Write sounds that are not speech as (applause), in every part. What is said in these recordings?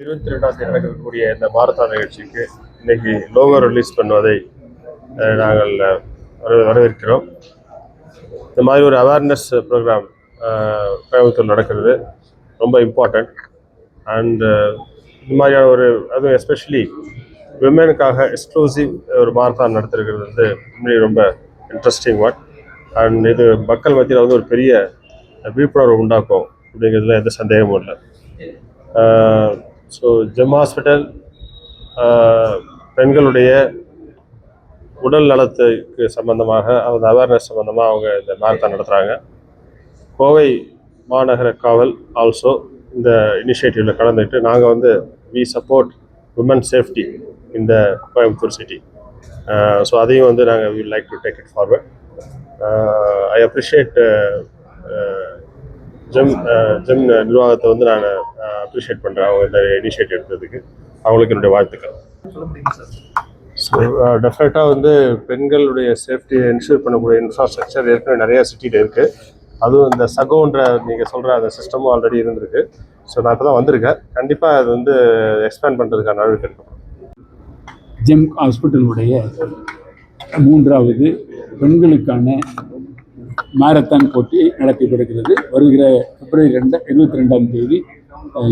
இருபத்தி ரெண்டாம் தேதி நடக்கக்கூடிய இந்த மாரத்தான் நிகழ்ச்சிக்கு இன்னைக்கு லோகோ ரிலீஸ் பண்ணுவதை நாங்கள் வரவேற்கிறோம். இந்த மாதிரி ஒரு அவேர்னஸ் ப்ரோக்ராம் கோயம்புத்தூர் நடக்கிறது ரொம்ப இம்பார்ட்டண்ட் அண்ட் இந்த மாதிரியான ஒரு அதுவும் எஸ்பெஷலி விமனுக்காக எக்ஸ்க்ளூசிவ் ஒரு மாரத்தான் நடத்திருக்கிறது வந்து உண்மையிலேயே ரொம்ப இன்ட்ரெஸ்டிங் ஒன் அண்ட் இது மக்கள் மத்தியில் வந்து ஒரு பெரிய விழிப்புணர்வு உண்டாக்கும் அப்படிங்கிறதுல எந்த சந்தேகமும் இல்லை. ஸோ ஜெம் ஹாஸ்பிட்டல் பெண்களுடைய உடல் நலத்துக்கு சம்பந்தமாக அந்த அவேர்னஸ் சம்பந்தமாக அவங்க இந்த மேரத்தான் நடத்துகிறாங்க கோவை மாநகர காவல் ஆல்சோ இந்த இனிஷியேட்டிவில் கலந்துக்கிட்டு நாங்கள் வந்து வி சப்போர்ட் உமன் சேஃப்டி இந்த கோயம்புத்தூர் சிட்டி ஸோ அதையும் வந்து நாங்கள் we like to take it forward I appreciate Gem Gem நிர்வாகத்தை வந்து நான் அப்ரிஷியேட் பண்ணுறேன் அவங்க இந்த இனிஷியேட்டிவ் எடுத்ததுக்கு. அவங்களுக்கு என்னுடைய வாழ்த்துக்கள். ஸோ டெஃபினட்டாக வந்து பெண்களுடைய சேஃப்டியை என்ஷூர் பண்ணக்கூடிய இன்ஃப்ராஸ்ட்ரக்சர் ஏற்கனவே நிறைய சிட்டியில் இருக்குது அதுவும் இந்த சகோன்ற நீங்கள் சொல்கிற அந்த சிஸ்டமும் ஆல்ரெடி இருந்திருக்கு. ஸோ நான் இப்போ தான் வந்திருக்கேன். கண்டிப்பாக அது வந்து எக்ஸ்பேண்ட் பண்ணுறதுக்கான எடுக்கணும் ஜெம் ஹாஸ்பிட்டலுடைய மூன்றாவது பெண்களுக்கான மாரத்தான் போட்டி நடத்தப்படுகிறது வருகிற பிப்ரவரி ரெண்டு இருபத்தி ரெண்டாம் தேதி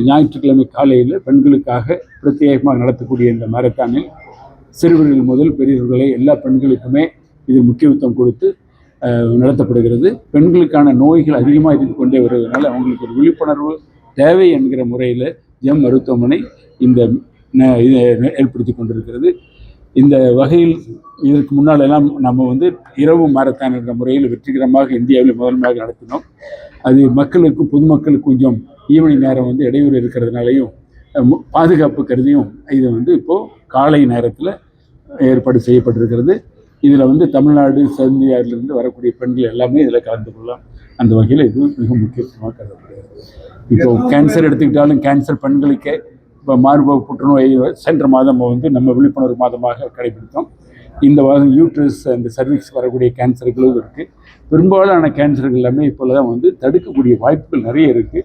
ஞாயிற்றுக்கிழமை காலையில் பெண்களுக்காக பிரத்யேகமாக நடத்தக்கூடிய இந்த மாரத்தானில் சிறுவர்கள் முதல் பெரியவர்களை எல்லா பெண்களுக்குமே இது முக்கியத்துவம் கொடுத்து நடத்தப்படுகிறது. பெண்களுக்கான நோய்கள் அதிகமாக இருந்து கொண்டே வருவதனால அவங்களுக்கு ஒரு விழிப்புணர்வு தேவை என்கிற முறையில் எம் மருத்துவமனை இந்த ந- ஏற்படுத்தி கொண்டிருக்கிறது. இந்த வகையில் இதற்கு முன்னாலெல்லாம் நம்ம வந்து இரவு மாரத்தான் என்ற முறையில் வெற்றிகரமாக இந்தியாவில் முதன்மையாக நடத்தினோம். அது மக்களுக்கு பொதுமக்களுக்கு கொஞ்சம் ஈவினிங் நேரம் வந்து இடையூறு இருக்கிறதுனாலையும் மு- பாதுகாப்பு கருதியும் இது வந்து இப்போது காலை நேரத்தில் ஏற்பாடு செய்யப்பட்டிருக்கிறது. இதில் வந்து தமிழ்நாடு சந்தியாரிலிருந்து வரக்கூடிய பெண்கள் எல்லாமே இதில் கலந்து கொள்ளலாம். அந்த வகையில் இது மிக முக்கியத்துவமாக கருதப்படுகிறது. இப்போ கேன்சர் எடுத்துக்கிட்டாலும் கேன்சர் பெண்களுக்கே இப்போ மார்பக புற்றுநோய் சென்ற மாதம் வந்து நம்ம விழிப்புணர்வு மாதமாக கடைபிடித்தோம். இந்த மாதம் யூட்ரஸ் அந்த சர்வீஸ் வரக்கூடிய கேன்சர்களும் இருக்குது பெரும்பாலான கேன்சர்கள் எல்லாமே இப்போதான் வந்து தடுக்கக்கூடிய வாய்ப்புகள் நிறைய இருக்குது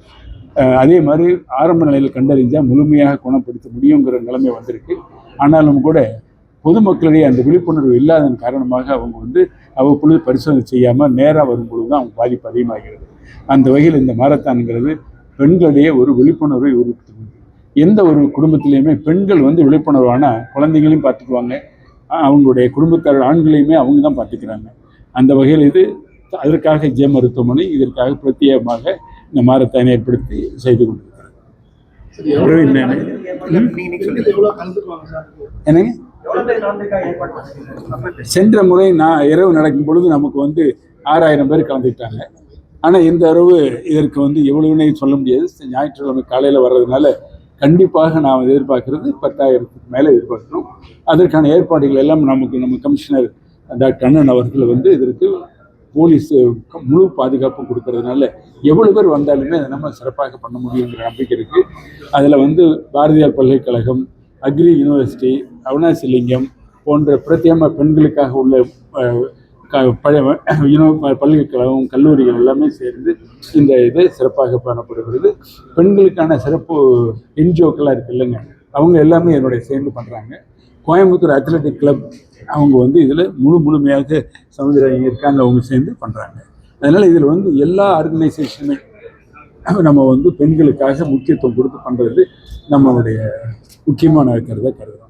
அதே மாதிரி ஆரம்ப நிலையில் கண்டறிஞ்சால் முழுமையாக குணப்படுத்த முடியுங்கிற நிலைமை வந்திருக்கு. ஆனாலும் கூட பொதுமக்களிடையே அந்த விழிப்புணர்வு இல்லாதன் காரணமாக அவங்க வந்து அவ்வப்பொழுது பரிசோதனை செய்யாமல் நேராக வரும்பொழுது தான் அவங்க பாதிப்பு அதிகமாகிறது. அந்த வகையில் இந்த மாரத்தான்கிறது பெண்களிடையே ஒரு விழிப்புணர்வை உருவாக்குகிறது எந்த ஒரு குடும்பத்திலையுமே பெண்கள் வந்து விழிப்புணர்வான குழந்தைங்களையும் பார்த்துக்குவாங்க. அவங்களுடைய குடும்பத்தார் ஆண்களையுமே அவங்க தான் பார்த்துக்கிறாங்க. அந்த வகையில் இது அதற்காக ஜெய மருத்துவமனை இதற்காக பிரத்யேகமாக இந்த மாரத்தானை ஏற்படுத்தி செய்து? என்னங்க? சென்ற முறை நான் இரவு நடக்கும் பொழுது நமக்கு வந்து ஆறாயிரம் பேர் கலந்துக்கிட்டாங்க. ஆனால் இந்த இரவு இதற்கு வந்து எவ்வளவுனே சொல்ல முடியாது. ஞாயிற்றுக்கிழமை காலையில் வர்றதுனால கண்டிப்பாக நாம் எதிர்பார்க்கிறது பத்தாயிரத்துக்கு மேலே எதிர்பார்க்கிறோம். அதற்கான ஏற்பாடுகள் எல்லாம் நமக்கு நம்ம கமிஷனர் டாக்டர் அண்ணன் அவர்கள் வந்து இதற்கு போலீஸ் முழு பாதுகாப்பு கொடுக்கறதுனால எவ்வளோ பேர் வந்தாலுமே அதை நம்ம சிறப்பாக பண்ண முடியுங்கிற நம்பிக்கை இருக்குது அதில் வந்து பாரதியார் பல்கலைக்கழகம் அக்ரி யூனிவர்சிட்டி அவினாசிலிங்கம் போன்ற பிரத்யேக பெண்களுக்காக உள்ள க- பழைய இன (clears throat) பல்கலைக்கழகம் கல்லூரிகள் எல்லாமே சேர்ந்து இந்த இது சிறப்பாக பண்ணப்படுகிறது பெண்களுக்கான சிறப்பு என்ஜிஓக்கெல்லாம் இருக்கு இல்லைங்க. அவங்க எல்லாமே என்னுடைய சேர்ந்து பண்ணுறாங்க கோயம்புத்தூர் அத்லெட்டிக் கிளப் அவங்க வந்து இதில் முழு முழுமையாக சமுதாயம் இருக்காங்க. அவங்க சேர்ந்து பண்ணுறாங்க அதனால் இதில் வந்து எல்லா ஆர்கனைசேஷனுமே நம்ம வந்து பெண்களுக்காக முக்கியத்துவம் கொடுத்து பண்ணுறது நம்மளுடைய முக்கியமான கருதை கருதுகிறோம்